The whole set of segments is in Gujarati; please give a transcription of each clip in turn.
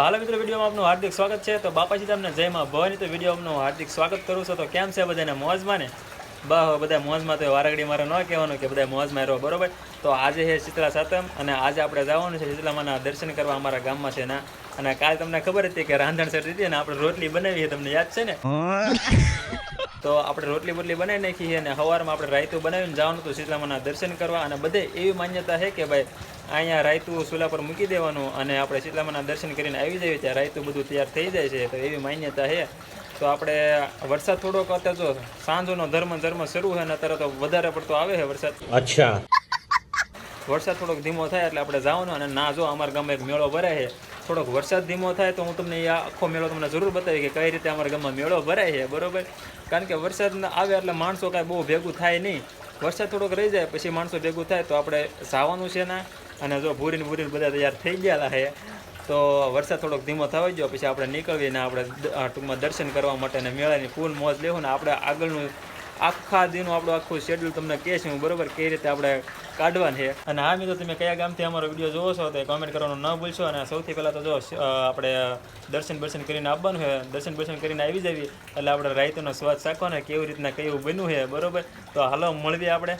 હાર્દિક સ્વાગત છે. તો બાપાજી તમને જયમાં ભવાની તો વિડીયોનું હાર્દિક સ્વાગત કરું છું. તો કેમ છે બધાને મોજમાં ને? બા બધા મોજમાં તો વારગડી મારે ન કહેવાનું કે બધા મોજમાં રહો, બરોબર? તો આજે છે શીતળા સાતમ અને આજે આપણે જવાનું છે શીતળામાના દર્શન કરવા અમારા ગામમાં છે ના. અને કાલે તમને ખબર હતી કે રાંધણ સર દીધી અને આપણે રોટલી બનાવી તમને યાદ છે ને? તો આપણે રોટલી બોટલી બનાવી નાખી અને સવારમાં આપણે રાયતું બનાવીને જવાનું હતું શીતલામાના દર્શન કરવા અને બધે એવી માન્યતા છે કે ભાઈ અહીંયા રાયતું ચૂલા પર મૂકી દેવાનું અને આપણે શીતલામાના દર્શન કરીને આવી જઈએ ત્યાં રાયતું બધું તૈયાર થઈ જાય છે તો એવી માન્યતા છે. તો આપણે વરસાદ થોડોક અત્યારે જો સાંજનો ધર્મ ધર્મ શરૂ હોય ને અત્યારે તો વધારે પડતો આવે છે વરસાદ. અચ્છા. વરસાદ થોડોક ધીમો થાય એટલે આપણે જવાનું અને ના જો અમારા ગામમાં એક મેળો ભરે છે થોડોક વરસાદ ધીમો થાય તો હું તમને એ આખો મેળો તમને જરૂર બતાવી કે કઈ રીતે અમારા ગામમાં મેળો ભરાય છે, બરોબર? કારણ કે વરસાદ આવે એટલે માણસો કાંઈ બહુ ભેગું થાય નહીં. વરસાદ થોડોક રહી જાય, પછી માણસો ભેગું થાય તો આપણે જવાનું છે ને, અને જો ભૂરીને ભૂરીને બધા તૈયાર થઈ ગયેલા છે, તો વરસાદ થોડોક ધીમો થવા ગયો, પછી આપણે નીકળીએ ને આપણે ટૂંકમાં દર્શન કરવા માટે અને મેળાની ફૂલ મોજ લેવું ને આપણે આગળનું આખા દિનનું આપણું આખું શેડ્યુલ તમને કહેશે હું બરાબર કઈ રીતે આપણે કાઢવાનું છે. અને હા મિત્રો, તમે કયા ગામથી અમારો વીડિયો જોવો છો તો કોમેન્ટ કરવાનું ન ભૂલશો. અને સૌથી પહેલાં તો જો આપણે દર્શન દર્શન કરીને આવવાનું છે. દર્શન દર્શન કરીને આવી જવી. એટલે આપણે રાયતુનો સ્વાદ ચાખવાનો કેવી રીતના, કેવું બન્યું છે, બરાબર? તો હાલો, મળીએ આપણે.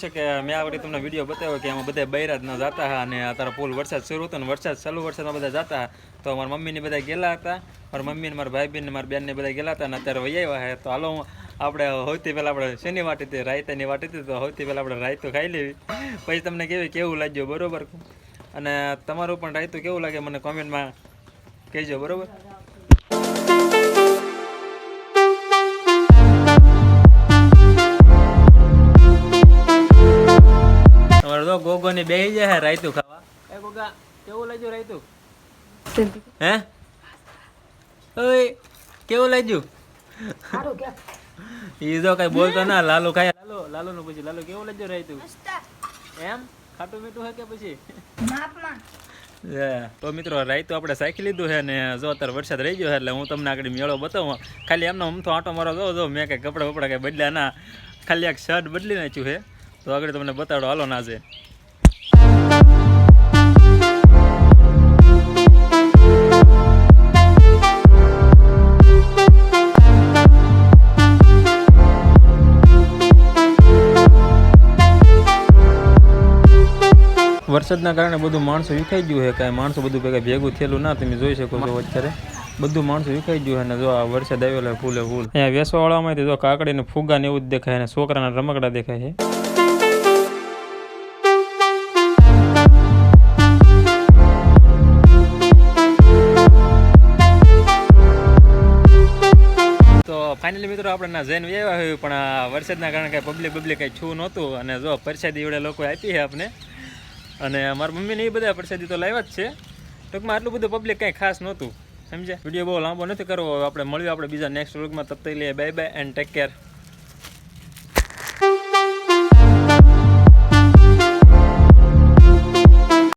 છે કે મેં આ વખતે તમને વીડિયો બતાવ્યો કે આમાં બધા બૈરાજ ન જતા હતા અને અત્યારે ફૂલ વરસાદ શરૂ હતો ને વરસાદ ચાલુ વરસાદમાં બધા જતા તો મારા મમ્મીને બધા ગયેલા હતા. મારા મમ્મીને, મારા ભાઈ બહેન મારા બેનને બધા ગયેલા હતા અને અત્યારે વૈયા આવ્યા છે તો હાલો આપણે સૌથી પહેલાં આપણે શેની વાટી હતી? રાયતાની વાટી હતી તો સૌથી પહેલાં આપણે રાયતું ખાઈ લેવી. પછી તમને કેવી, કેવું લાગ્યું? બરોબર? અને તમારું પણ રાયતું કેવું લાગે? મને કોમેન્ટમાં કહેજો, બરોબર? તો ગોગો ને બેસી જાય રાયતું ખાવા. એ ગોગા કેવું લાગ્યું રાયતું? હે? ઓય કેવું લાગ્યું? ઈ જો કઈ બોલતો ના લાલુ ખાય. લાલુ લાલુ નું પૂછ્યું. લાલુ કેવું લાગ્યું રાયતું? એમ? ખાટું મીઠું હે કે પછી? Yeah. તો મિત્રો રાયતું આપણે સાખી લીધું છે ને જો અત્યારે વરસાદ રહી ગયો છે એટલે હું તમને આગળ મેળો બતાવું. ખાલી એમનો હું તો આંટો મારો જો જો મેં કંઈ કપડાં બપડા કંઈ બદલ્યા ના. ખાલી એક શર્ટ બદલી નાખ્યું છે તો આગળ તમને બતાડો, હાલો છે વરસાદના કારણે બધું માણસો વિખાઈ ગયું છે. કાંઈ માણસો બધું ભેગા ભેગું થયેલું ના, તમે જોઈ શકો છો અત્યારે. બધું માણસો વિખાઈ ગયું છે અને જો આ વરસાદ આવેલો ફૂલે ફૂલ. અહીંયા વેસવાવાળામાંથી જો કાકડી ને ફુગા ને એવું જ દેખાય અને છોકરાના રમકડા દેખાય છે. ફાઇનલી મિત્રો આપણે જૈન આવ્યા હોય, પણ વરસાદના કારણે કાંઈ પબ્લિક પબ્લિક કંઈ છું નહોતું. અને જો પરસાદી એવડે લોકો આપી છે આપણે અને મારા મમ્મીને એ બધા પ્રસાદી તો લાવ્યા જ છે. ટૂંકમાં આટલું બધું પબ્લિક કંઈ ખાસ નહોતું. સમજ્યા? વીડિયો બહુ લાંબો નથી કરવો. આપણે મળ્યું આપણે બીજા નેક્સ્ટ વ્લોગમાં તબ લઈએ bye bye and take care